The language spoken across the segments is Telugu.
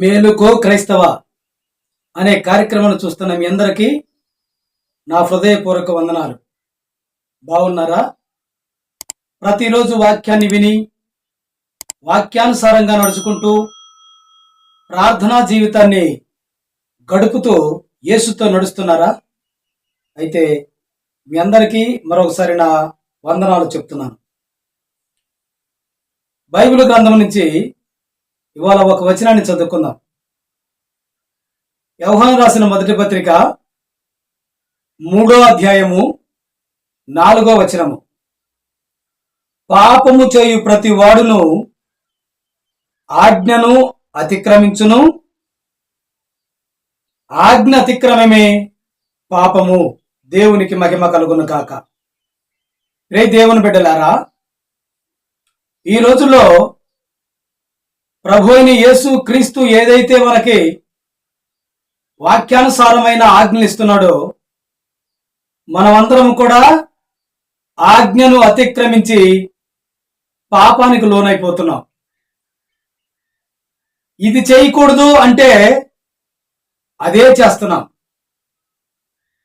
మేలుకో క్రైస్తవ అనే కార్యక్రమాన్ని చూస్తున్న మీ అందరికీ నా హృదయపూర్వక వందనాలు. బాగున్నారా? ప్రతిరోజు వాక్యాన్ని విని వాక్యానుసారంగా నడుచుకుంటూ ప్రార్థనా జీవితాన్ని గడుపుతూ యేసుతో నడుస్తున్నారా? అయితే మీ అందరికీ మరొకసారి నా వందనాలు చెప్తున్నాను. బైబిల్ గ్రంథం నుంచి ఇవాళ ఒక వచనాన్ని చదువుకుందాం. వ్యవహారం రాసిన మొదటి పత్రిక మూడో అధ్యాయము నాలుగో వచనము. పాపము చేయు ప్రతి వాడును ఆజ్ఞను అతిక్రమించును. ఆజ్ఞ అతిక్రమమే పాపము. దేవునికి మహిమ కలుగును కాక రే దేవుని బిడ్డలారా ఈ రోజుల్లో ప్రభు అయిన యేసు క్రీస్తు ఏదైతే మనకి వాక్యానుసారమైన ఆజ్ఞలు ఇస్తున్నాడో మనమందరం కూడా ఆజ్ఞను అతిక్రమించి పాపానికి లోనైపోతున్నాం. ఇది చేయకూడదు అంటే అదే చేస్తున్నాం.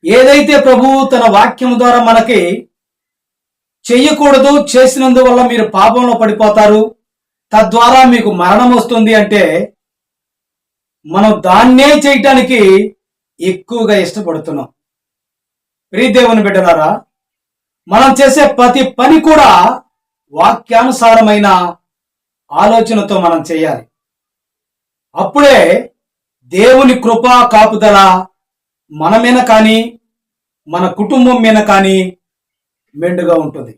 ఏదైతే ప్రభువు తన వాక్యం ద్వారా మనకి చెయ్యకూడదు చేసినందువల్ల మీరు పాపంలో పడిపోతారు తద్వారా మీకు మరణం వస్తుంది అంటే మనం దాన్నే చేయటానికి ఎక్కువగా ఇష్టపడుతున్నాం. ప్రీదేవుని బిడ్డలారా మనం చేసే ప్రతి పని కూడా వాక్యానుసారమైన ఆలోచనతో మనం చేయాలి. అప్పుడే దేవుని కృపా కాపుదల మన మీద కానీ మన కుటుంబం మీద కానీ మెండుగా ఉంటుంది.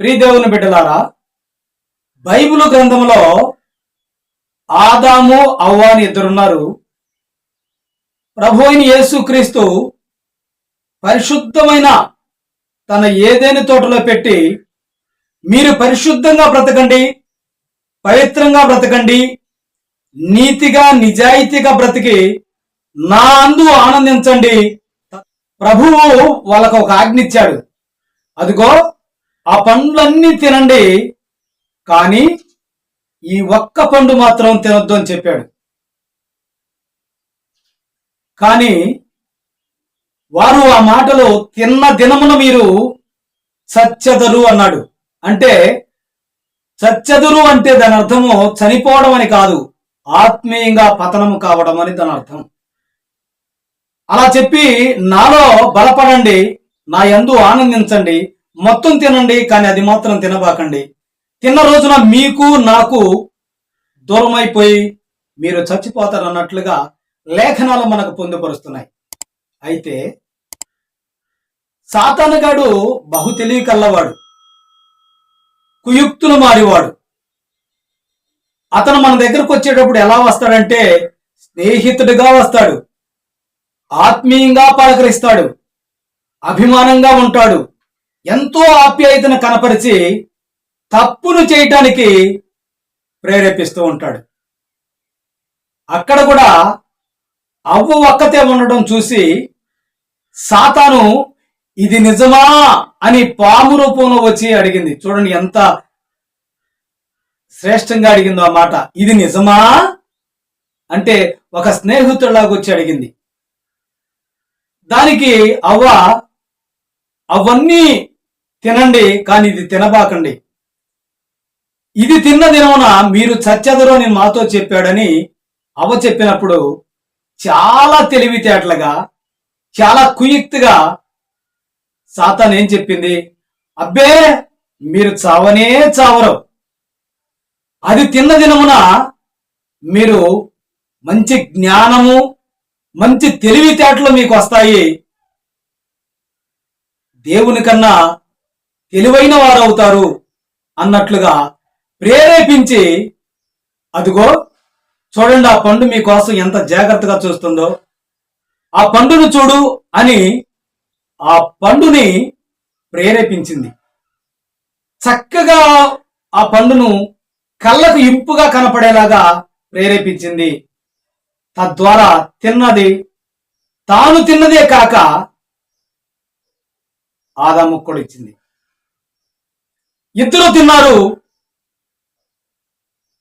ప్రీదేవుని బిడ్డలారా బైబిల్ గ్రంథంలో ఆదాము అవ్వ అని ఇద్దరున్నారు. ప్రభు అయిన యేసుక్రీస్తు పరిశుద్ధమైన తన ఏదైనా తోటలో పెట్టి మీరు పరిశుద్ధంగా బ్రతకండి పవిత్రంగా బ్రతకండి నీతిగా నిజాయితీగా బ్రతికి నా అందు ఆనందించండి. ప్రభువు వాళ్ళకు ఒక ఆజ్ఞ ఇచ్చాడు. అదిగో ఆ పండ్లన్నీ తినండి కానీ ఈ ఒక్క పండు మాత్రం తినొద్దు అని చెప్పాడు. కానీ వారు ఆ మాటలు తిన్న దినమున మీరు సత్యదరు అన్నాడు. అంటే సత్యదురు అంటే దాని అర్థము చనిపోవడం అని కాదు ఆత్మీయంగా పతనము కావడం అని దాని అర్థం. అలా చెప్పి నాలో బలపడండి నా ఎందు ఆనందించండి మొత్తం తినండి కానీ అది మాత్రం తినబాకండి. తిన్న రోజున మీకు నాకు దూరమైపోయి మీరు చచ్చిపోతారు అన్నట్లుగా లేఖనాలు మనకు పొందుపరుస్తున్నాయి. అయితే సాతానుగాడు బహు తెలివి కల్లవాడు కుయుక్తులు మారివాడు. అతను మన దగ్గరకు వచ్చేటప్పుడు ఎలా వస్తాడంటే స్నేహితుడిగా వస్తాడు ఆత్మీయంగా పలకరిస్తాడు అభిమానంగా ఉంటాడు ఎంతో ఆప్యాయతను కనపరిచి తప్పును చేయటానికి ప్రేరేపిస్తూ ఉంటాడు. అక్కడ కూడా అవ్వ ఒక్కతే ఉండడం చూసి సాతాను ఇది నిజమా అని పాము రూపంలో వచ్చి అడిగింది. చూడండి ఎంత శ్రేష్టంగా అడిగిందో ఆ మాట. ఇది నిజమా అంటే ఒక స్నేహితుడిలాగా వచ్చి అడిగింది. దానికి అవ్వ అవన్నీ తినండి కానీ ఇది తినబాకండి. ఇది తిన్న దినమున మీరు చచ్చెదరు అని మాతో చెప్పాడని అవ చెప్పినప్పుడు చాలా తెలివితేటలుగా చాలా కుయుక్తిగా సాతాన్ ఏం చెప్పింది? అబ్బే మీరు చావనే చావరు. అది తిన్న దినమున మీరు మంచి జ్ఞానము మంచి తెలివితేటలు మీకు వస్తాయి. దేవుని కన్నా తెలివైన వారు అవుతారు అన్నట్లుగా ప్రేరేపించి అదిగో చూడండి ఆ పండు మీకోసం ఎంత జాగ్రత్తగా చూస్తుందో. ఆ పండును చూడు అని ఆ పండుని ప్రేరేపించింది. చక్కగా ఆ పండును కళ్ళకు ఇంపుగా కనపడేలాగా ప్రేరేపించింది. తద్వారా తిన్నది తాను తిన్నదే కాక ఆదాముకు కూడా ఇచ్చింది. ఇద్దరు తిన్నారు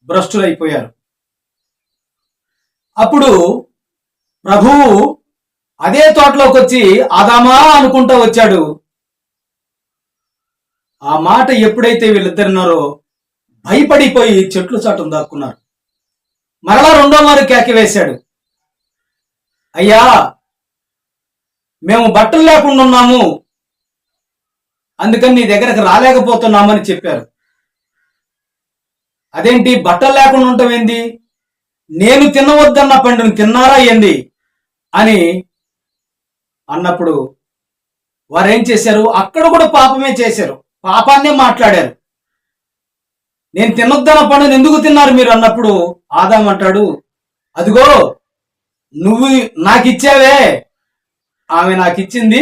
భ్రష్టులైపోయారు. అప్పుడు ప్రభువు అదే తోటలోకి వచ్చి ఆదామా అనుకుంటా వచ్చాడు. ఆ మాట ఎప్పుడైతే వీళ్ళిద్దరున్నారో భయపడిపోయి చెట్లు చాటును దాక్కున్నారు. మరలా రెండో మారు కేక వేశాడు. అయ్యా మేము బట్టలు లేకుండా ఉన్నాము. అందుకని నీ దగ్గరకు రాలేకపోతున్నామని చెప్పారు. అదేంటి? బట్టలు లేకుండా ఉండటం ఏంది? నేను తినవద్దన్న పండుని తిన్నారా ఏంది? అని అన్నప్పుడు వారేం చేశారు? అక్కడ కూడా పాపమే చేశారు. పాపాన్నే మాట్లాడారు. నేను తినొద్దన్న పండుని ఎందుకు తిన్నారు మీరు అన్నప్పుడు ఆదాం అంటాడు అదిగో నువ్వు నాకు ఇచ్చావే ఆమె నాకు ఇచ్చింది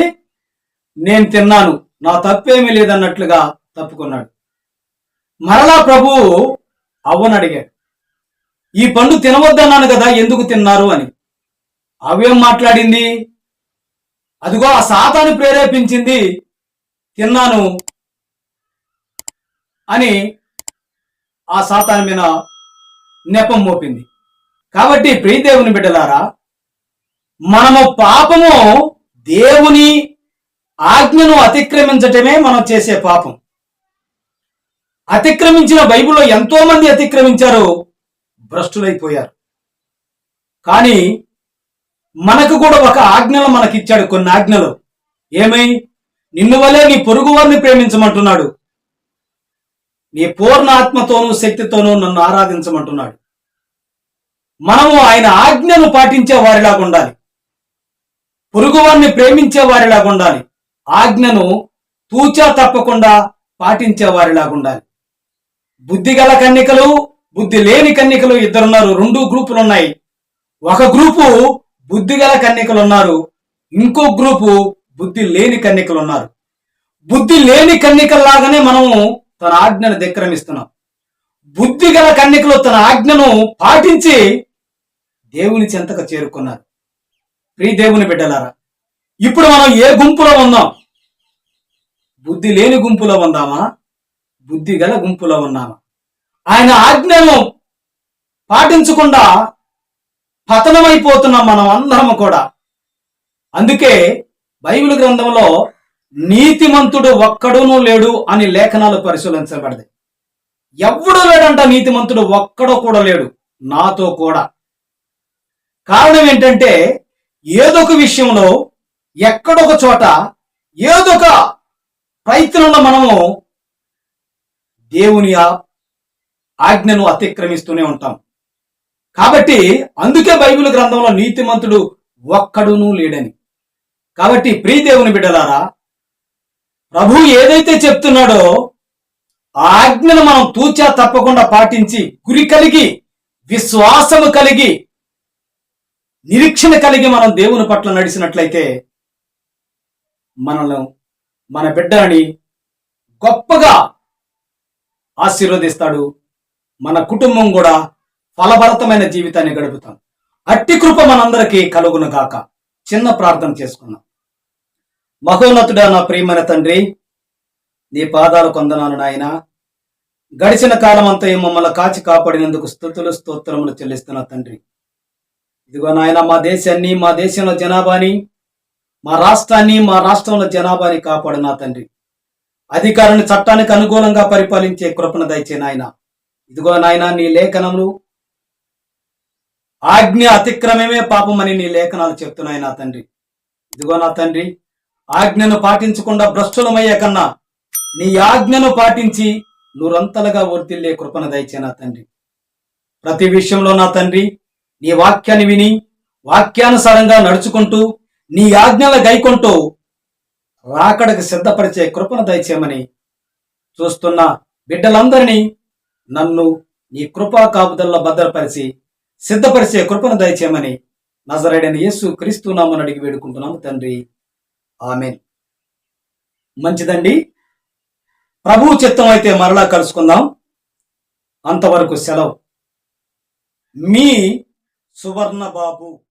నేను తిన్నాను. నా తప్పేమీ లేదన్నట్లుగా తప్పుకున్నాడు. మరలా ప్రభు అవ్వను అడిగాడు. ఈ పండు తినవద్దన్నాను కదా ఎందుకు తిన్నారు అని. అవేం మాట్లాడింది? అదిగో ఆ సాతాను ప్రేరేపించింది తిన్నాను అని ఆ సాతాను మీద నెపం మోపింది. కాబట్టి ప్రియదేవుని బిడ్డలారా మనము పాపము దేవుని ఆజ్ఞను అతిక్రమించటమే మనం చేసే పాపం. అతిక్రమించిన బైబిల్లో ఎంతో మంది అతిక్రమించారు భ్రష్టులైపోయారు. కానీ మనకు కూడా ఒక ఆజ్ఞలు మనకిచ్చాడు కొన్ని ఆజ్ఞలు. ఏమై? నిన్ను వలే నీ పొరుగు వారిని ప్రేమించమంటున్నాడు. నీ పూర్ణ ఆత్మతోనూ శక్తితోనూ నన్ను ఆరాధించమంటున్నాడు. మనము ఆయన ఆజ్ఞను పాటించే వారిలాగా ఉండాలి. పొరుగువారిని ప్రేమించే వారిలాగా ఉండాలి. ఆజ్ఞను తూచా తప్పకుండా పాటించే వారిలాగా ఉండాలి. బుద్ధి గల కన్నికలు బుద్ధి లేని కన్నికలు ఇద్దరున్నారు. రెండు గ్రూపులు ఉన్నాయి ఒక గ్రూపు బుద్ధి గల కన్నికలు ఉన్నారు ఇంకో గ్రూపు బుద్ధి లేని కన్నికలు ఉన్నారు బుద్ధి లేని కన్నికల్లాగానే మనము తన ఆజ్ఞను ధిక్రమిస్తున్నాం బుద్ధి గల కన్నికలు తన ఆజ్ఞను పాటించి దేవుని చెంతకు చేరుకున్నారు. ప్రీ దేవుని బిడ్డలారా ఇప్పుడు మనం ఏ గుంపులో ఉందాం? బుద్ధి లేని గుంపులో ఉందామా? బుద్ధి గల గుంపులో ఉన్నాను. ఆయన ఆజ్ఞను పాటించకుండా పతనమైపోతున్నాం మనం అందరం కూడా. అందుకే బైబిల్ గ్రంథంలో నీతిమంతుడు ఒక్కడునూ లేడు అని లేఖనాలు పరిశీలించబడతాయి ఎవడు లేడంట నీతిమంతుడు ఒక్కడో కూడా లేడు నాతో కూడా. కారణం ఏంటంటే ఏదొక విషయంలో ఎక్కడొక చోట ఏదొక ప్రయత్నంలో మనము దేవుని ఆ ఆజ్ఞను అతిక్రమిస్తూనే ఉంటాం. కాబట్టి అందుకే బైబిల్ గ్రంథంలో నీతిమంతుడు ఒక్కడునూ లేడని. కాబట్టి ప్రియ దేవుని బిడ్డలారా ప్రభు ఏదైతే చెప్తున్నాడో ఆ ఆజ్ఞను మనం తూచా తప్పకుండా పాటించి గురి కలిగి విశ్వాసము కలిగి నిరీక్షణ కలిగి మనం దేవుని పట్ల నడిచినట్లయితే మనల్ని మన బిడ్డలని గొప్పగా ఆశీర్వదిస్తాడు. మన కుటుంబం కూడా ఫలభరితమైన జీవితాన్ని గడుపుతాం. అట్టి కృప మనందరికీ కలుగును గాక. చిన్న ప్రార్థన చేసుకున్నాం మహోన్నతుడా నా ప్రియమైన తండ్రి నీ పాదాలు కొందనాను నాయన. గడిచిన కాలం అంతా మమ్మల్ని కాచి కాపాడినందుకు స్థుతులు స్తోత్రములు చెల్లిస్తున్నా తండ్రి. ఇదిగో నాయన మా దేశాన్ని మా దేశంలో జనాభాని మా రాష్ట్రాన్ని మా రాష్ట్రంలో జనాభాని కాపాడు నా తండ్రి. అధికారాన్ని చట్టానికి అనుకూలంగా పరిపాలించే కృపణ దయచే నాయన. ఇదిగో నాయన నీ లేఖనములు ఆజ్ఞ అతిక్రమమే పాపమని నీ లేఖనాలు చెప్తున్నాయి నా తండ్రి. ఇదిగో నా తండ్రి ఆజ్ఞను పాటించకుండా భ్రష్టులమయ్యే కన్నా నీ ఆజ్ఞను పాటించి నూరంతలుగా వర్తిల్లే కృపణ దయచే నా తండ్రి. ప్రతి విషయంలో నా తండ్రి నీ వాక్యాన్ని విని వాక్యానుసారంగా నడుచుకుంటూ నీ ఆజ్ఞల గైకొంటూ రాకడకు సిద్ధపరిచే కృపను దయచేయమని చూస్తున్న బిడ్డలందరినీ నన్ను నీ కృపా కాపుదల్లో భద్రపరిచి సిద్ధపరిచే కృపను దయచేయమని నజరైడని యేసు క్రీస్తు నామని అడిగి వేడుకుంటున్నాము తండ్రి. ఆమె మంచిదండి. ప్రభు చిత్తం అయితే మరలా కలుసుకుందాం. అంతవరకు సెలవు. మీ సువర్ణ బాబు